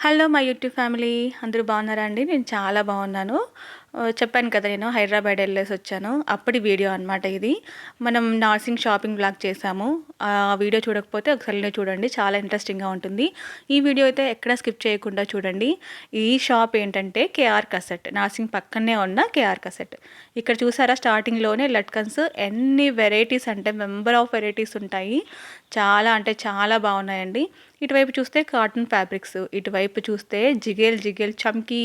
Hello my YouTube family. అందరూ బాగున్నారా అండి? నేను చాలా బాగున్నాను. చెప్పాను కదా నేను హైదరాబాద్ వెళ్ళేసి వచ్చాను. అప్పటి వీడియో అనమాట ఇది. మనం నార్సింగ్ షాపింగ్ బ్లాగ్ చేసాము ఆ వీడియో చూడకపోతే ఒకసారి చూడండి చాలా ఇంట్రెస్టింగ్గా ఉంటుంది. ఈ వీడియో అయితే ఎక్కడ స్కిప్ చేయకుండా చూడండి. ఈ షాప్ ఏంటంటే కేఆర్ కసెట్ నార్సింగ్ పక్కనే ఉన్న కేఆర్ కసెట్. ఇక్కడ చూసారా స్టార్టింగ్లోనే లట్కన్స్ ఎన్ని వెరైటీస్ అంటే మెంబర్ ఆఫ్ వెరైటీస్ ఉంటాయి. చాలా అంటే చాలా బాగున్నాయండి. ఇటువైపు చూస్తే కాటన్ ఫ్యాబ్రిక్స్ ఇటువైపు చూస్తే జిగేల్ జిగేల్ చమ్కీ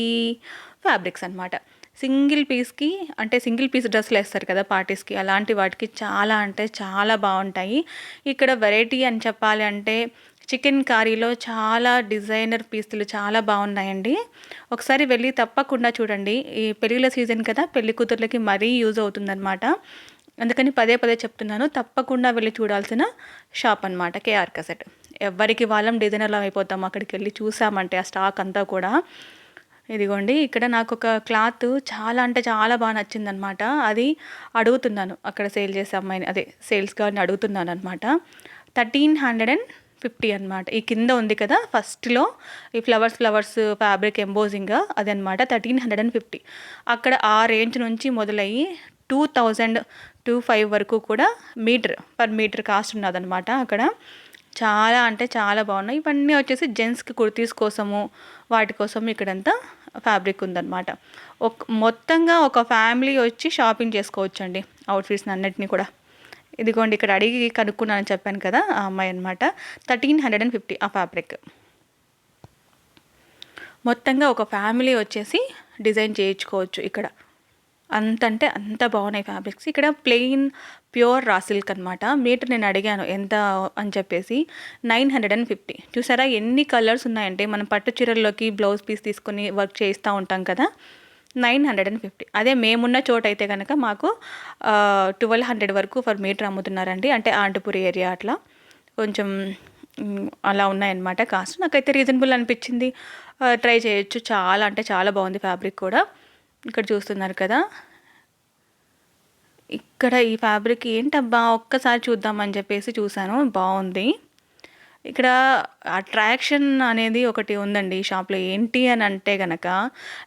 ఫ్యాబ్రిక్స్ అనమాట సింగిల్ పీస్కి అంటే సింగిల్ పీస్ డ్రెస్సులు వేస్తారు కదా పార్టీస్కి అలాంటి వాటికి చాలా అంటే చాలా బాగుంటాయి. ఇక్కడ వెరైటీ అని చెప్పాలి అంటే చికెన్ కర్రీలో చాలా డిజైనర్ పీసులు చాలా బాగున్నాయండి. ఒకసారి వెళ్ళి తప్పకుండా చూడండి. ఈ పెళ్ళిళ్ళ సీజన్ కదా పెళ్ళి కూతుర్లకి మరీ యూజ్ అవుతుందన్నమాట. అందుకని పదే పదే చెప్తున్నాను తప్పకుండా వెళ్ళి చూడాల్సిన షాప్ అనమాట కేఆర్ కసెట్. ఎవరికి వాళ్ళం డిజైనర్లో అయిపోతాం అక్కడికి వెళ్ళి చూసామంటే ఆ స్టాక్ అంతా కూడా. ఇదిగోండి ఇక్కడ నాకు ఒక క్లాత్ చాలా అంటే చాలా బాగా నచ్చిందనమాట అది అడుగుతున్నాను అక్కడ సేల్ చేసే అమ్మాయిని అదే సేల్స్ గారిని అడుగుతున్నాను అనమాట థర్టీన్ హండ్రెడ్ అండ్ ఫిఫ్టీ అనమాట ఈ కింద ఉంది కదా ఫస్ట్లో ఈ ఫ్లవర్స్ ఫ్లవర్స్ ఫ్యాబ్రిక్ ఎంబోజింగ్ అది అనమాట థర్టీన్ హండ్రెడ్ అండ్ ఫిఫ్టీ. అక్కడ ఆ రేంజ్ నుంచి మొదలయ్యి టూ థౌజండ్ టూ ఫైవ్ వరకు కూడా మీటర్ పర్ మీటర్ కాస్ట్ ఉన్నదనమాట అక్కడ. చాలా అంటే చాలా బాగున్నాయి. ఇవన్నీ వచ్చేసి జెంట్స్కి కుర్తీస్ కోసము వాటి కోసం ఇక్కడంతా ఫ్యాబ్రిక్ ఉందన్నమాట. ఒక మొత్తంగా ఒక ఫ్యామిలీ వచ్చి షాపింగ్ చేసుకోవచ్చండి అవుట్ఫిట్స్ అన్నిటినీ కూడా. ఇదిగోండి ఇక్కడ అడిగి కనుక్కున్నానని చెప్పాను కదా ఆ అమ్మాయి అనమాట థర్టీన్ హండ్రెడ్ అండ్ ఫిఫ్టీ ఆ ఫ్యాబ్రిక్. మొత్తంగా ఒక ఫ్యామిలీ వచ్చేసి డిజైన్ చేయించుకోవచ్చు ఇక్కడ. అంత అంటే అంత బాగున్నాయి ఫ్యాబ్రిక్స్. ఇక్కడ ప్లెయిన్ ప్యూర్ రా సిల్క్ అనమాట మీటర్ నేను అడిగాను ఎంత అని చెప్పేసి నైన్ హండ్రెడ్ అండ్ ఫిఫ్టీ. చూసారా ఎన్ని కలర్స్ ఉన్నాయంటే మనం పట్టు చీరల్లోకి బ్లౌజ్ పీస్ తీసుకుని వర్క్ చేస్తూ ఉంటాం కదా నైన్ హండ్రెడ్ అండ్ ఫిఫ్టీ. అదే మేమున్న చోట అయితే కనుక మాకు ట్వెల్వ్ హండ్రెడ్ వరకు ఫర్ మీటర్ అమ్ముతున్నారండి. అంటే ఆంటపూరి ఏరియా అట్లా. కొంచెం అలా ఉన్నాయన్నమాట కాస్ట్. నాకైతే రీజనబుల్ అనిపించింది. ట్రై చేయొచ్చు. చాలా అంటే చాలా బాగుంది ఫ్యాబ్రిక్ కూడా. ఇక్కడ చూస్తున్నారు కదా. ఇక్కడ ఈ ఫ్యాబ్రిక్ ఏంటబ్బా? ఒక్కసారి చూద్దామని చెప్పేసి చూశాను. బాగుంది. ఇక్కడ అట్రాక్షన్ అనేది ఒకటి ఉందండి ఈ షాప్లో ఏంటి అని అంటే కనుక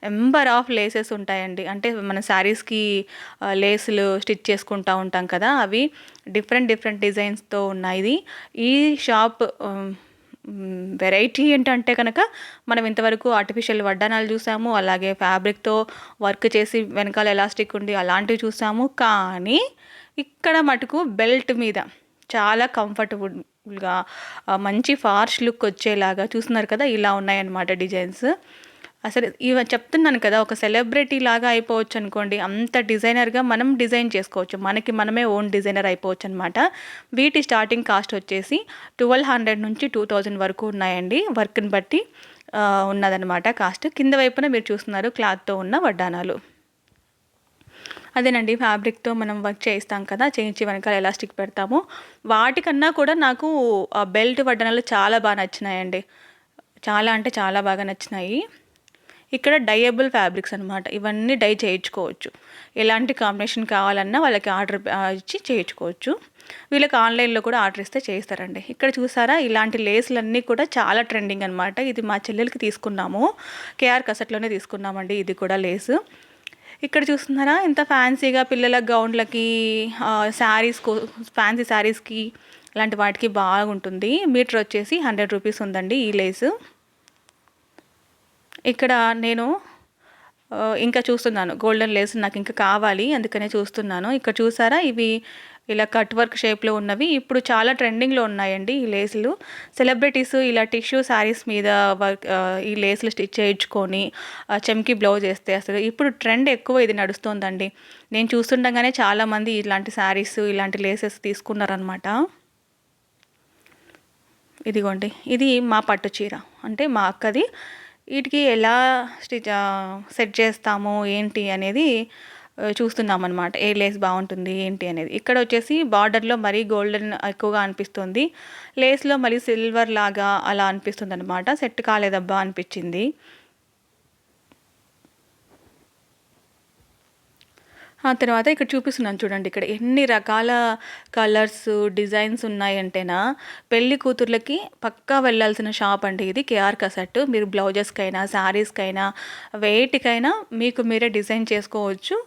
ఎంబర్ ఆఫ్ లేసెస్ ఉంటాయండి. అంటే మన శారీస్కి లేసులు స్టిచ్ చేసుకుంటూ ఉంటాం కదా అవి డిఫరెంట్ డిఫరెంట్ డిజైన్స్తో ఉన్నాయి. ఈ షాప్ వెరైటీ ఏంటంటే కనుక మనం ఇంతవరకు ఆర్టిఫిషియల్ వడ్డానాలు చూసాము అలాగే ఫ్యాబ్రిక్తో వర్క్ చేసి వెనకాల ఎలాస్టిక్ ఉండి అలాంటివి చూసాము. కానీ ఇక్కడ మటుకు బెల్ట్ మీద చాలా కంఫర్టబుల్గా మంచి ఫార్ష్ లుక్ వచ్చేలాగా చూస్తున్నారు కదా ఇలా ఉన్నాయన్నమాట డిజైన్స్. అసలు ఇవ చెప్తున్నాను కదా ఒక సెలబ్రిటీ లాగా అయిపోవచ్చు అనుకోండి అంత డిజైనర్గా మనం డిజైన్ చేసుకోవచ్చు. మనకి మనమే ఓన్ డిజైనర్ అయిపోవచ్చు అనమాట వీటి స్టార్టింగ్ కాస్ట్ వచ్చేసి ట్వెల్వ్ హండ్రెడ్ నుంచి టూ థౌజండ్ వరకు ఉన్నాయండి. వర్క్ని బట్టి ఉన్నదనమాట కాస్ట్ కింద వైపున మీరు చూస్తున్నారు క్లాత్తో ఉన్న వడ్డానాలు అదేనండి ఫ్యాబ్రిక్తో మనం వర్క్ చేయిస్తాం కదా చేయించి వెనకాల ఎలాస్టిక్ పెడతాము. వాటికన్నా కూడా నాకు బెల్ట్ వడ్డనలు చాలా బాగా నచ్చినాయండి. చాలా అంటే చాలా బాగా నచ్చినాయి. ఇక్కడ డైయబుల్ ఫ్యాబ్రిక్స్ అనమాట ఇవన్నీ డై చేయించుకోవచ్చు. ఎలాంటి కాంబినేషన్ కావాలన్నా వాళ్ళకి ఆర్డర్ ఇచ్చి చేయించుకోవచ్చు. వీళ్ళకి ఆన్లైన్లో కూడా ఆర్డర్ ఇస్తే చేస్తారండి ఇక్కడ చూసారా? ఇలాంటి లేసులన్నీ కూడా చాలా ట్రెండింగ్ అనమాట ఇది మా చెల్లెలకి తీసుకున్నాము. కేఆర్ కసట్లోనే తీసుకున్నామండి ఇది కూడా లేసు. ఇక్కడ చూస్తున్నారా? ఇంత ఫ్యాన్సీగా పిల్లల గౌన్లకి శారీస్ ఫ్యాన్సీ శారీస్కి అలాంటి వాటికి బాగుంటుంది. మీటర్ వచ్చేసి హండ్రెడ్ రూపీస్ ఉందండి ఈ లేసు. ఇక్కడ నేను ఇంకా చూస్తున్నాను. గోల్డెన్ లేస్ నాకు ఇంకా కావాలి అందుకనే చూస్తున్నాను. ఇక్కడ చూసారా? ఇవి ఇలా కట్ వర్క్ షేప్లో ఉన్నవి. ఇప్పుడు చాలా ట్రెండింగ్లో ఉన్నాయండి ఈ లేసులు సెలబ్రిటీస్ ఇలా టిష్యూ శారీస్ మీద వర్క్ ఈ లేసులు స్టిచ్ చేయించుకొని చెమ్కి బ్లౌజ్ వేస్తే అసలు ఇప్పుడు ట్రెండ్ ఎక్కువ ఇది నడుస్తుందండి. నేను చూస్తుండగానే చాలామంది ఇలాంటి శారీస్ ఇలాంటి లేసెస్ తీసుకున్నారనమాట ఇదిగోండి. ఇది మా పట్టు చీర. అంటే మా అక్కది. వీటికి ఎలా స్టిచ్ సెట్ చేస్తాము ఏంటి అనేది చూస్తున్నాం అనమాట ఏ లేస్ బాగుంటుంది ఏంటి అనేది. ఇక్కడ వచ్చేసి బార్డర్లో మరీ గోల్డెన్ ఎక్కువగా అనిపిస్తుంది. లేస్లో మరీ సిల్వర్ లాగా అలా అనిపిస్తుంది అనమాట సెట్ కాలేదబ్బా అనిపించింది. ఆ తర్వాత ఇక్కడ చూపిస్తున్నాను చూడండి ఇక్కడ ఎన్ని రకాల కలర్స్ డిజైన్స్ ఉన్నాయంటేనా పెళ్ళి కూతుర్లకి పక్కా వెళ్ళాల్సిన షాప్ అండి ఇది కేఆర్ కసెట్ మీరు బ్లౌజెస్కైనా శారీస్కైనా వేటికైనా మీకు మీరే డిజైన్ చేసుకోవచ్చు.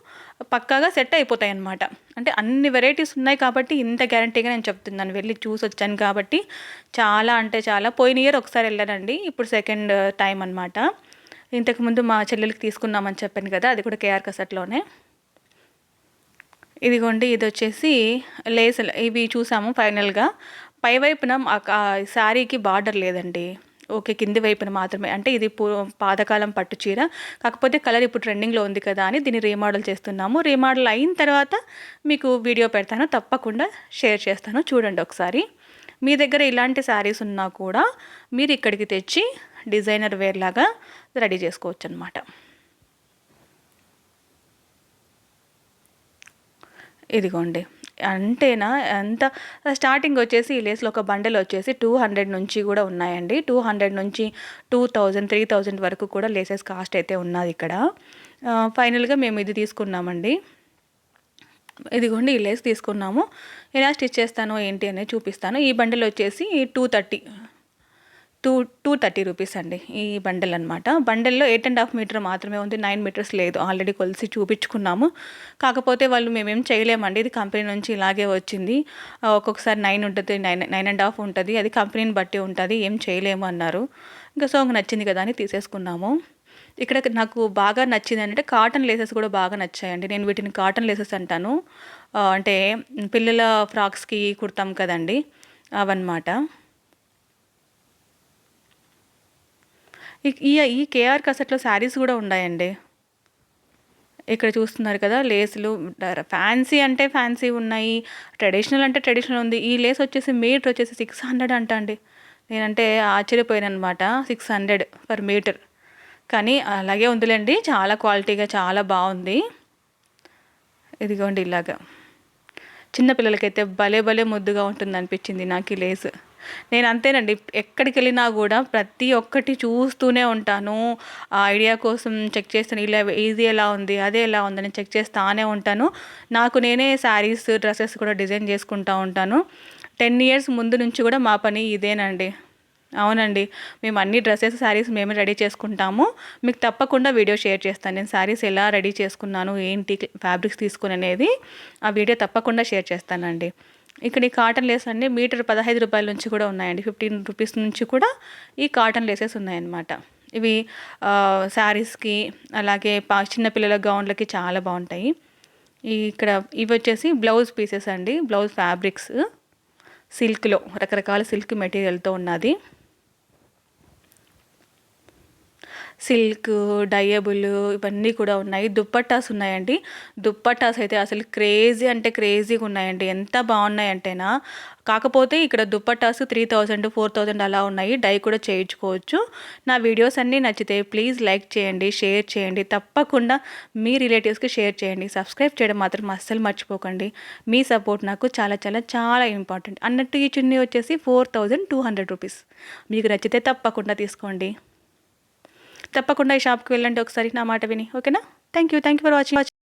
పక్కాగా సెట్ అయిపోతాయి అన్నమాట అంటే అన్ని వెరైటీస్ ఉన్నాయి కాబట్టి ఇంత గ్యారంటీగా నేను చెప్తున్నాను. వెళ్ళి చూసి వచ్చాను కాబట్టి చాలా అంటే చాలా. పోయిన ఇయర్ ఒకసారి వెళ్ళానండి. ఇప్పుడు సెకండ్ టైం అనమాట ఇంతకుముందు మా చెల్లెలకి తీసుకున్నామని చెప్పాను కదా అది కూడా కేఆర్ కసెట్లోనే. ఇదిగోండి ఇది వచ్చేసి లేస్ ఇవి చూసాము ఫైనల్గా. పై వైపున శారీకి బార్డర్ లేదండి. ఓకే కింది వైపున మాత్రమే. అంటే ఇది పాతకాలం పట్టు చీర. కాకపోతే కలర్ ఇప్పుడు ట్రెండింగ్లో ఉంది కదా అని దీన్ని రీమోడల్ చేస్తున్నాము. రీమోడల్ అయిన తర్వాత మీకు వీడియో పెడతాను. తప్పకుండా షేర్ చేస్తాను. చూడండి ఒకసారి. మీ దగ్గర ఇలాంటి శారీస్ ఉన్నా కూడా మీరు ఇక్కడికి తెచ్చి డిజైనర్ వేర్ లాగా రెడీ చేసుకోవచ్చు అనమాట ఇదిగోండి. అంటేనా ఎంత? స్టార్టింగ్ వచ్చేసి ఈ లేస్లో ఒక బండెల్ వచ్చేసి టూ హండ్రెడ్ నుంచి కూడా ఉన్నాయండి. టూ హండ్రెడ్ నుంచి టూ థౌజండ్ త్రీ థౌజండ్ వరకు కూడా లేసెస్ కాస్ట్ అయితే ఉన్నది ఇక్కడ. ఫైనల్గా మేము ఇది తీసుకున్నామండి. ఇదిగోండి ఈ లేస్ తీసుకున్నాము. ఎలా స్టిచ్ చేస్తాను ఏంటి అనేది చూపిస్తాను. ఈ బండిల్ వచ్చేసి two thirty two two thirty rupees అండి ఈ బండల్ అనమాట బండల్లో ఎయిట్ అండ్ హాఫ్ మీటర్ మాత్రమే ఉంది నైన్ మీటర్స్ లేదు. ఆల్రెడీ కొలిసి చూపించుకున్నాము. కాకపోతే వాళ్ళు మేమేం చేయలేమండి. ఇది కంపెనీ నుంచి ఇలాగే వచ్చింది. ఒక్కొక్కసారి నైన్ ఉంటుంది నైన్ నైన్ అండ్ హాఫ్ ఉంటుంది. అది కంపెనీని బట్టి ఉంటుంది. ఏం చేయలేము అన్నారు. ఇంకా సో నచ్చింది కదా అని తీసేసుకున్నాము. ఇక్కడ నాకు బాగా నచ్చింది అంటే కాటన్ లేసెస్ కూడా బాగా నచ్చాయండి. నేను వీటిని కాటన్ లేసెస్ అంటాను. అంటే పిల్లల ఫ్రాక్స్కి కుడతాం కదండి అవన్నమాట. ఈ ఈ కేఆర్ కసెట్లో శారీస్ కూడా ఉన్నాయండి. ఇక్కడ చూస్తున్నారు కదా లేసులు ఫ్యాన్సీ అంటే ఫ్యాన్సీ ఉన్నాయి ట్రెడిషనల్ అంటే ట్రెడిషనల్ ఉంది. ఈ లేస్ వచ్చేసి మీటర్ వచ్చేసి సిక్స్ హండ్రెడ్ అంట అండి నేనంటే ఆశ్చర్యపోయాను అనమాట సిక్స్ హండ్రెడ్ పర్ మీటర్ కానీ అలాగే ఉందిలేండి చాలా క్వాలిటీగా చాలా బాగుంది. ఇదిగోండి ఇలాగా. చిన్నపిల్లలకైతే భలే భలే ముద్దుగా ఉంటుంది అనిపించింది నాకు ఈ లేసు నేను అంతేనండి. ఎక్కడికి వెళ్ళినా కూడా ప్రతి ఒక్కటి చూస్తూనే ఉంటాను. ఆ ఐడియా కోసం చెక్ చేస్తాను ఇలా ఈజీ ఎలా ఉంది అదే ఎలా ఉందని చెక్ చేస్తానే ఉంటాను. నాకు నేనే శారీస్ డ్రెస్సెస్ కూడా డిజైన్ చేసుకుంటూ ఉంటాను. టెన్ ఇయర్స్ ముందు నుంచి కూడా మా పని ఇదేనండి. అవునండి. మేము అన్ని డ్రెస్సెస్ శారీస్ మేమే రెడీ చేసుకుంటాము. మీకు తప్పకుండా వీడియో షేర్ చేస్తాను. నేను శారీస్ ఎలా రెడీ చేసుకున్నాను ఏంటి ఫ్యాబ్రిక్స్ తీసుకుని అనేది ఆ వీడియో తప్పకుండా షేర్ చేస్తానండి. ఇక్కడ ఈ కాటన్ లేస్ అండి మీటర్ పదహైదు రూపాయల నుంచి కూడా ఉన్నాయండి. ఫిఫ్టీన్ రూపీస్ నుంచి కూడా ఈ కాటన్ లేసెస్ ఉన్నాయన్నమాట. ఇవి శారీస్కి అలాగే పా చిన్నపిల్లల గౌన్లకి చాలా బాగుంటాయి. ఇక్కడ ఇవి వచ్చేసి బ్లౌజ్ పీసెస్ అండి. బ్లౌజ్ ఫ్యాబ్రిక్స్ సిల్క్లో రకరకాల సిల్క్ మెటీరియల్తో ఉన్నది. సిల్క్ డయబుల్ ఇవన్నీ కూడా ఉన్నాయి. దుప్పట్టాస్ ఉన్నాయండి. దుప్పట్టాస్ అయితే అసలు క్రేజీ అంటే క్రేజీగా ఉన్నాయండి. ఎంత బాగున్నాయంటేనా? కాకపోతే ఇక్కడ dupattas three thousand four thousand అలా ఉన్నాయి. డై కూడా చేయించుకోవచ్చు. నా వీడియోస్ అన్నీ నచ్చితే ప్లీజ్ లైక్ చేయండి షేర్ చేయండి. తప్పకుండా మీ రిలేటివ్స్కి షేర్ చేయండి. సబ్స్క్రైబ్ చేయడం మాత్రం అస్సలు మర్చిపోకండి. మీ సపోర్ట్ నాకు చాలా చాలా చాలా ఇంపార్టెంట్. అన్నట్టు ఈ చున్నీ వచ్చేసి four thousand two hundred rupees. మీకు నచ్చితే తప్పకుండా తీసుకోండి. తప్పకుండా ఈ షాప్కి వెళ్ళండి ఒకసారి నా మాట విని ఓకేనా? Thank you thank you for watching